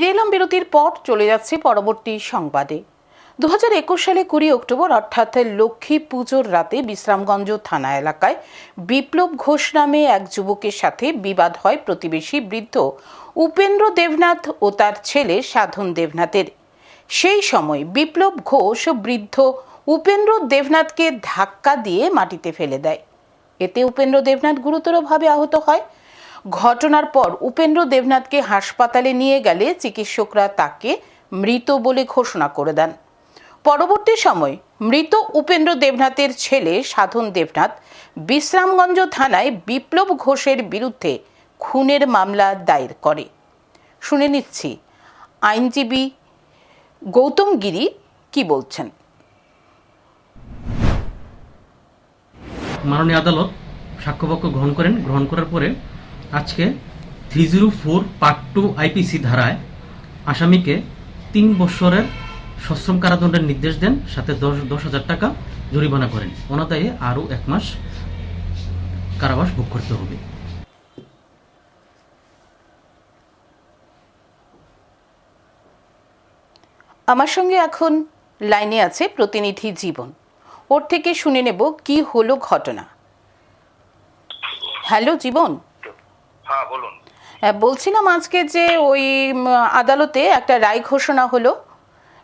বিরতির পর চলে যাচ্ছে পরবর্তী সংবাদে। দু হাজার একুশ সালে কুড়ি অক্টোবর, অর্থাৎ লক্ষ্মী পুজোর রাতে বিশ্রামগঞ্জ থানা এলাকায় বিপ্লব ঘোষ নামে এক যুবকের সাথে বিবাদ হয় প্রতিবেশী বৃদ্ধ উপেন্দ্র দেবনাথ ও তার ছেলে সাধন দেবনাথের। সেই সময় বিপ্লব ঘোষ বৃদ্ধ উপেন্দ্র দেবনাথকে ধাক্কা দিয়ে মাটিতে ফেলে দেয়। এতে উপেন্দ্র দেবনাথ গুরুতরভাবে আহত হয়। ঘটনার পর উপেন্দ্র দেবনাথকে হাসপাতালে নিয়ে গেলে চিকিৎসকরা তাকে মৃত বলে ঘোষণা করে দেন। পরবর্তী সময় মৃত উপেন্দ্র দেবনাথের ছেলে সাধন দেবনাথ বিশ্রামগঞ্জ থানায় বিপ্লব ঘোষের বিরুদ্ধে খুনের মামলা দায়ের করে। শুনে নিচ্ছি, আইনজীবী গৌতম গিরি কি বলছেন? মাননীয় আদালত সাক্ষ্যপক্ষ গ্রহণ করেন। গ্রহণ করার পরে আজকে three zero four part two IPC ধারায় আসামিকে তিন বছরের সশ্রম কারাদণ্ডের নির্দেশ দেন, সাথে দশ দশ হাজার টাকা জরিমানা করেন। অনাদায়ে আরও এক মাস কারাবাস ভোগ করতে হবে। আমার সঙ্গে এখন লাইনে আছে প্রতিনিধি জীবন। ওর থেকে শুনে নেব কি হলো ঘটনা। হ্যালো, জীবন। হ্যাঁ বলুন। বলছিলাম আজকে যে ওই আদালতে একটা রায় ঘোষণা হলো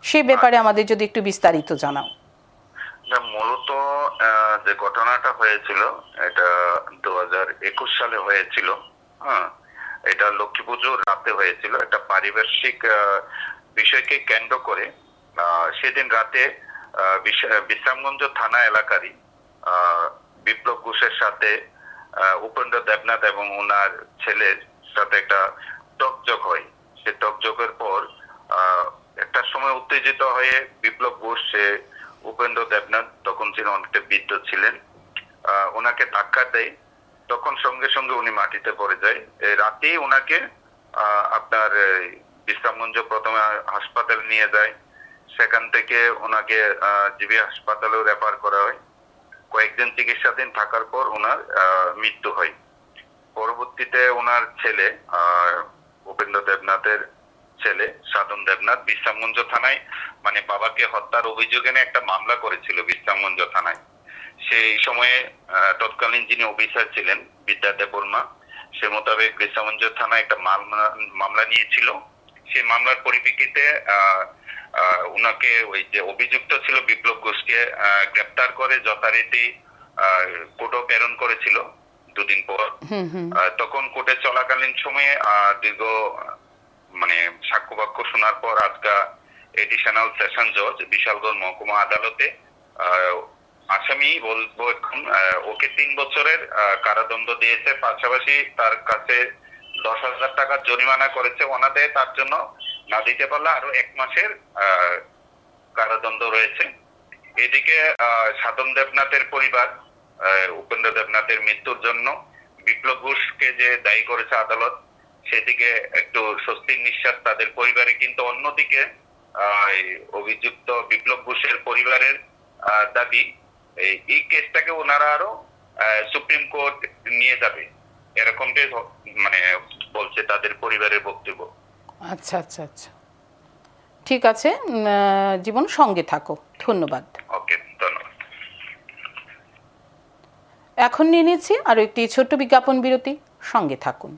সে ব্যাপারে আমাদের যদি একটু বিস্তারিত জানাও। মূলত যে ঘটনাটা হয়েছিল এটা দু একুশ সালে হয়েছিল হ্যাঁ। এটা লক্ষ্মী পুজোর রাতে হয়েছিল একটা পারিপার্শ্বিক বিষয়কে কেন্দ্র করে। আহ, সেদিন রাতে বিশ্রামগঞ্জ থানা এলাকারই আহ, বিপ্লব ঘোষের সাথে উপেন্দ্র দেবনাথ এবং ওনার ছেলের সাথে একটা টকজক হয়। সে টকজকের পর একটা সময় উত্তেজিত হয়ে বিপ্লব ঘোষ, সে উপেন্দ্র দেবনাথ তখন তিনি অনেকটা বৃদ্ধ ছিলেন ওনাকে ধাক্কা দেয়। তখন সঙ্গে সঙ্গে উনি মাটিতে পড়ে যায়। রাতেই ওনাকে আপনার বিশ্রামগঞ্জ প্রথমে হাসপাতালে নিয়ে যায়। সেখান থেকে ওনাকে জিবি হাসপাতালেও রেফার করা হয়। কয়েকদিন চিকিৎসাধীন থাকার পর ওনার মৃত্যু হয়। পরবর্তীতে ওনার ছেলে উপেন্দ্র দেবনাথের ছেলে সাধন দেবনাথ বিশ্রামগঞ্জ থানায় মানে বাবাকে হত্যার অভিযোগ এনে একটা মামলা করেছিল বিশ্রামগঞ্জ থানায়। সেই সময়ে তৎকালীন যিনি অফিসার ছিলেন, বিদ্যাদেব বর্মা, সে মোতাবেক বিশ্রামগঞ্জ থানায় একটা মামলা নিয়েছিল। সেই মামলার পরিপ্রেক্ষিতে উনাকে ওই যে অভিযুক্ত ছিল বিপ্লব ঘোষকে গ্রেপ্তার করে যথারীতি কোর্টও প্রেরণ করেছিল দুদিন পর। তখন কোর্টে চলাকালীন সময়ে দীর্ঘ মানে সাক্ষ্য বাক্য শোনার পর আজকা এডিশনাল সেশন জজ বিশালগড় মহকুমা আদালতে আহ, আসামি বলব এখন ওকে তিন বছরের কারাদণ্ড দিয়েছে। পাশাপাশি তার কাছে দশ হাজার টাকার জরিমানা করেছে। ওনাদের তার জন্য না দিতে পারলে আরও এক মাসের কারাদণ্ড রয়েছে। এদিকে সাধন দেবনাথের পরিবার উপেন্দ্র দেবনাথের মৃত্যুর জন্য বিপ্লব ঘোষকে যে দায়ী করেছে আদালত, সেদিকে একটু স্বস্তির নিঃশ্বাস তাদের পরিবারে। কিন্তু অন্যদিকে অভিযুক্ত বিপ্লব ঘোষের পরিবারের দাবি, এই কেসটাকে ওনারা আরও সুপ্রিম কোর্ট নিয়ে যাবে। এরকমটাই মানে বলছে তাদের পরিবারের বক্তব্য। আচ্ছা আচ্ছা আচ্ছা। ঠিক আছে জীবন সঙ্গে থাকো। ধন্যবাদ। ওকে ধন্যবাদ। এখন নিয়ে নিচ্ছি আরও একটি ছোট্ট বিজ্ঞাপন বিরতি। সঙ্গে থাকুন।